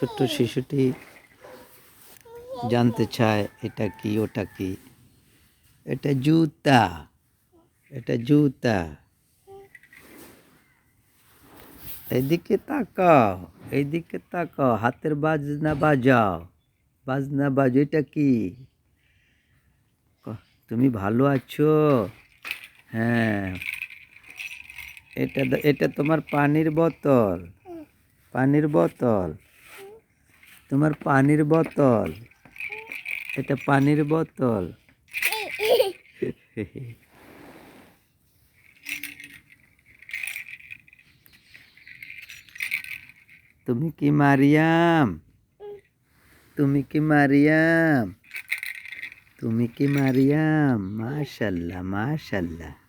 ছোট্ট শিশুটি জানতে চায়, এটা কি, ওটা কি? এটা জুতা এটা জুতা। এদিকে তাকাও এইদিকে তাকাও, হাতের বাজনা বাজাও। বাজনা বাজো, এটা কি? তুমি ভালো আছো? হ্যাঁ। এটা এটা তোমার পানির বোতল। পানির বোতল? তোমার পানির বোতল। এটা পানির বোতল। তুমি কি মারিয়াম? তুমি কি মারিয়াম? তুমি কি মারিয়াম? মাশাল্লাহ মাশাল্লাহ।